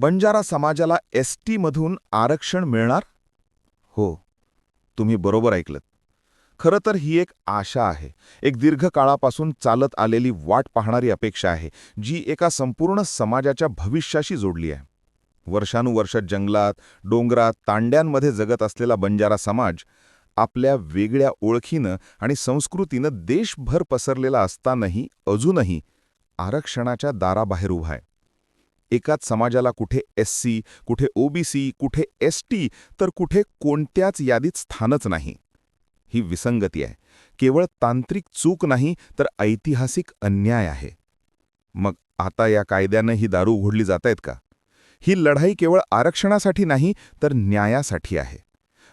बंजारा समाजाला एस टीमधून आरक्षण मिळणार? हो तुम्ही बरोबर ऐकलत. खरं तर ही एक आशा आहे. एक दीर्घकाळापासून चालत आलेली वाट पाहणारी अपेक्षा आहे जी एका संपूर्ण समाजाच्या भविष्याशी जोडली आहे. वर्षानुवर्ष जंगलात डोंगरात तांड्यांमध्ये जगत असलेला बंजारा समाज आपल्या वेगळ्या ओळखीनं आणि संस्कृतीनं देशभर पसरलेला असतानाही अजूनही आरक्षणाच्या दाराबाहेर उभा आहे. एकाच समाजाला कुठे एस सी कुठे ओबीसी कुठे एस टी तर कुठे कोणत्याच यादीत स्थानच नाही. ही विसंगती आहे. केवळ तांत्रिक चूक नाही तर ऐतिहासिक अन्याय आहे. मग आता या कायद्यानं ही दारू उघडली जात आहेत का? ही लढाई केवळ आरक्षणासाठी नाही तर न्यायासाठी आहे.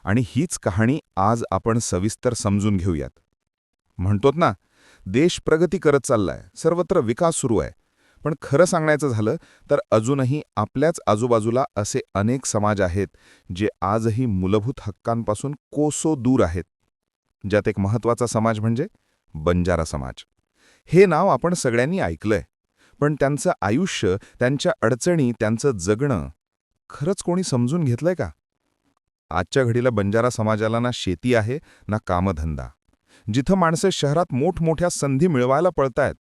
आणि हीच कहाणी आज आपण सविस्तर समजून घेऊयात. म्हणतोत ना देश प्रगती करत चाललाय सर्वत्र विकास सुरू आहे. पण खरं सांगायचं झालं तर अजूनही आपल्याच आजूबाजूला असे अनेक समाज आहेत जे आजही मूलभूत हक्कांपासून कोसो दूर आहेत. ज्यात एक महत्त्वाचा समाज म्हणजे बंजारा समाज. हे नाव आपण सगळ्यांनी ऐकलंय पण त्यांचं आयुष्य त्यांच्या अडचणी त्यांचं जगणं खरंच कोणी समजून घेतलंय का? आजच्या घडीला बंजारा समाजाला ना शेती आहे ना कामधंदा. जिथं माणसे शहरात मोठमोठ्या संधी मिळवायला पळतायत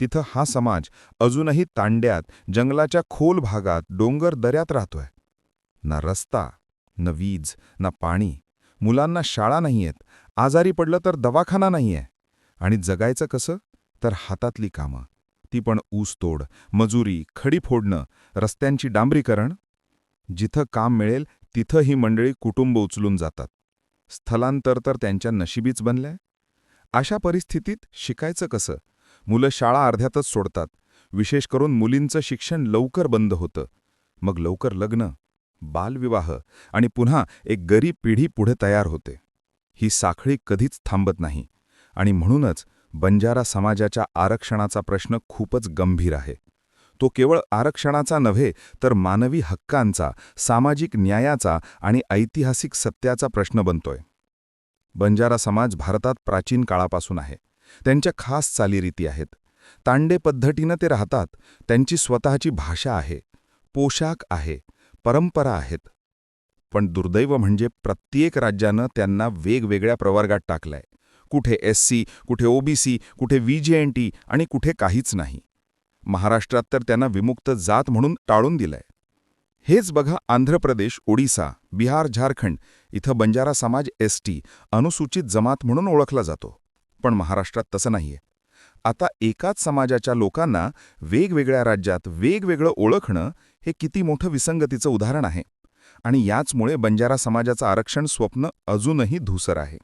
तिथं हा समाज अजूनही तांड्यात जंगलाच्या खोल भागात डोंगर दऱ्यात राहतोय. ना रस्ता न वीज ना पाणी. मुलांना शाळा नाहीयेत. आजारी पडलं तर दवाखाना नाहीये. आणि जगायचं कसं? तर हातातली कामं. ती पण ऊसतोड मजुरी खडी फोडणं रस्त्यांची डांबरीकरण. जिथं काम मिळेल तिथं ही मंडळी कुटुंब उचलून जातात. स्थलांतर तर त्यांच्या नशिबीच बनलंय. अशा परिस्थितीत शिकायचं कसं? मुलं शाळा अर्ध्यातच सोडतात. विशेष करून मुलींचं शिक्षण लवकर बंद होतं. मग लवकर लग्न बालविवाह आणि पुन्हा एक गरीब पिढी पुढे तयार होते. ही साखळी कधीच थांबत नाही. आणि म्हणूनच बंजारा समाजाच्या आरक्षणाचा प्रश्न खूपच गंभीर आहे. तो केवळ आरक्षणाचा नव्हे तर मानवी हक्कांचा सामाजिक न्यायाचा आणि ऐतिहासिक सत्याचा प्रश्न बनतोय. बंजारा समाज भारतात प्राचीन काळापासून आहे. त्यांच्या खास चालीरीती आहेत. तांडे पद्धतीनं ते राहतात. त्यांची स्वतःची भाषा आहे. पोशाख आहे. परंपरा आहेत. पण दुर्दैव म्हणजे प्रत्येक राज्यानं त्यांना वेगवेगळ्या प्रवर्गात टाकलाय. कुठे एस सी कुठे ओबीसी कुठे व्हीजेएनटी आणि कुठे काहीच नाही. महाराष्ट्रात तर त्यांना विमुक्त जात म्हणून टाळून दिलंय. हेच बघा आंध्र प्रदेश ओडिसा बिहार झारखंड इथं बंजारा समाज एस टी अनुसूचित जमात म्हणून ओळखला जातो. पण महाराष्ट्रात तसं नाहीये. आता एकाच समाजाच्या लोकांना वेगवेगळ्या राज्यात वेगवेगळं ओळखणं हे किती मोठं विसंगतीचं उदाहरण आहे. आणि याचमुळे बंजारा समाजाचं आरक्षण स्वप्न अजूनही धुसर आहे.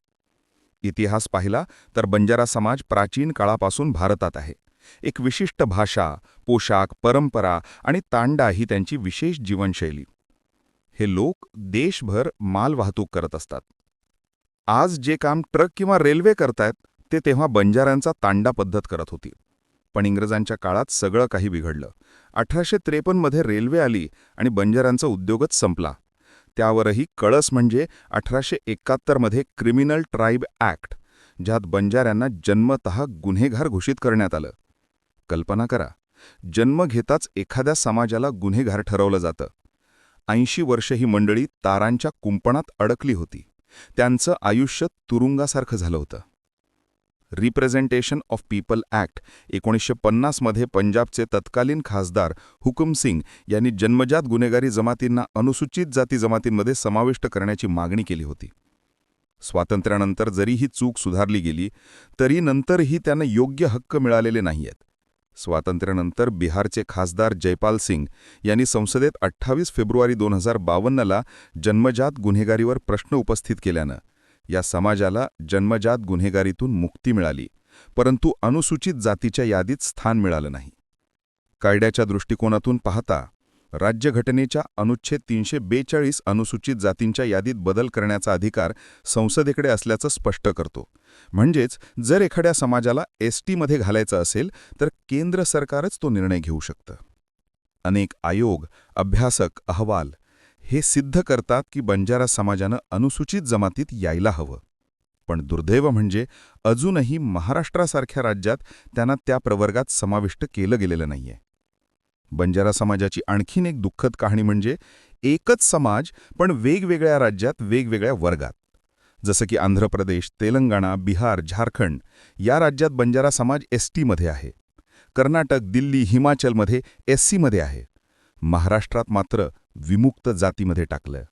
इतिहास पाहिला तर बंजारा समाज प्राचीन काळापासून भारतात आहे. एक विशिष्ट भाषा पोशाख परंपरा आणि तांडा ही त्यांची विशेष जीवनशैली. हे लोक देशभर माल वाहतूक करत असतात. आज जे काम ट्रक किंवा रेल्वे करतायत ते तेव्हा बंजाऱ्यांचा तांडा पद्धत करत होती. पण इंग्रजांच्या काळात सगळं काही बिघडलं. अठराशे त्रेपन्नमध्ये रेल्वे आली आणि बंजाऱ्यांचा उद्योगच संपला. त्यावरही कळस म्हणजे अठराशे एकाहत्तरमध्ये क्रिमिनल ट्राईब ॲक्ट ज्यात बंजाऱ्यांना जन्मतः गुन्हेगार घोषित करण्यात आलं. कल्पना करा जन्म घेताच एखाद्या समाजाला गुन्हेगार ठरवलं जातं. ऐंशी वर्ष ही मंडळी तारांच्या कुंपणात अडकली होती. त्यांचं आयुष्य तुरुंगासारखं झालं होतं. रिप्रेझेंटेशन ऑफ पीपल ॲक्ट एकोणीसशे पन्नासमध्ये पंजाबचे तत्कालीन खासदार हुकुम सिंग यांनी जन्मजात गुन्हेगारी जमातींना अनुसूचित जाती जमातींमध्ये समाविष्ट करण्याची मागणी केली होती. स्वातंत्र्यानंतर जरी ही चूक सुधारली गेली तरी नंतरही त्यांना योग्य हक्क मिळालेले नाहीयेत. स्वातंत्र्यानंतर बिहारचे खासदार जयपाल सिंग यांनी संसदेत अठ्ठावीस फेब्रुवारी दोन हजार बावन्नला जन्मजात गुन्हेगारीवर प्रश्न उपस्थित केल्यानं या समाजाला जन्मजात गुन्हेगारीतून मुक्ती मिळाली परंतु अनुसूचित जातीच्या यादीत स्थान मिळालं नाही. कायद्याच्या दृष्टिकोनातून पाहता राज्यघटनेच्या अनुच्छेद तीनशे बेचाळीस अनुसूचित जातींच्या यादीत बदल करण्याचा अधिकार संसदेकडे असल्याचं स्पष्ट करतो. म्हणजेच जर एखाद्या समाजाला एस टीमध्ये घालायचं असेल तर केंद्र सरकारच तो निर्णय घेऊ शकतं. अनेक आयोग अभ्यासक अहवाल हे सिद्ध करतात की बंजारा समाजानं अनुसूचित जमातीत यायला हवं. पण दुर्दैव म्हणजे अजूनही महाराष्ट्रासारख्या राज्यात त्यांना त्या प्रवर्गात समाविष्ट केलं गेलेलं नाहीये. बंजारा समाजाची आणखीन एक दुःखद कहाणी म्हणजे एकच समाज पण वेगवेगळ्या राज्यात वेगवेगळ्या वर्गात. जसं की आंध्र प्रदेश तेलंगणा बिहार झारखंड या राज्यात बंजारा समाज एस टीमध्ये आहे. कर्नाटक दिल्ली हिमाचलमध्ये एस सीमध्ये आहे. महाराष्ट्रात मात्र विमुक्त जातीमध्ये टाकलं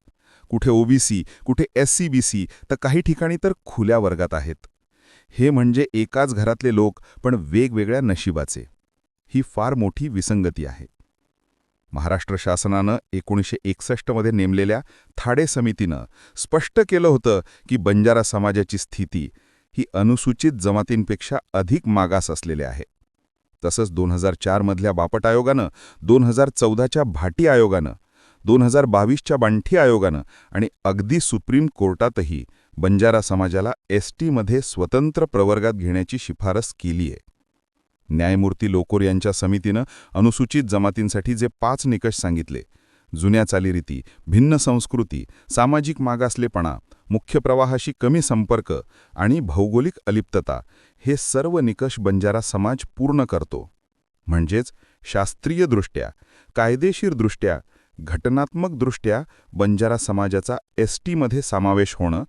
कुठे ओबीसी कुठे एस सी बी सी तर काही ठिकाणी तर खुल्या वर्गात आहेत. हे म्हणजे एकाच घरातले लोक पण वेगवेगळ्या नशिबाचे. ही फार मोठी विसंगती आहे. महाराष्ट्र शासनानं एकोणीसशे एकसष्टमध्ये नेमलेल्या थाडे समितीनं स्पष्ट केलं होतं की बंजारा समाजाची स्थिती ही अनुसूचित जमातींपेक्षा अधिक मागास असलेले आहे. तसंच दोन हजार चारमधल्या बापट आयोगानं दोन हजार चौदाच्या भाटी आयोगानं दोन हजार बावीसच्या बांठी आयोगानं आणि अगदी सुप्रीम कोर्टातही बंजारा समाजाला एस टीमध्ये स्वतंत्र प्रवर्गात घेण्याची शिफारस केली आहे न्यायमूर्ती लोकोर यांच्या समितीनं अनुसूचित जमातींसाठी जे पाच निकष सांगितले. जुन्या चालीरीती भिन्न संस्कृती सामाजिक मागासलेपणा मुख्य प्रवाहाशी कमी संपर्क आणि भौगोलिक अलिप्तता हे सर्व निकष बंजारा समाज पूर्ण करतो. म्हणजेच शास्त्रीयदृष्ट्या कायदेशीरदृष्ट्या घटनात्मकदृष्ट्या बंजारा समाजाचा एस टीमध्ये समावेश होणं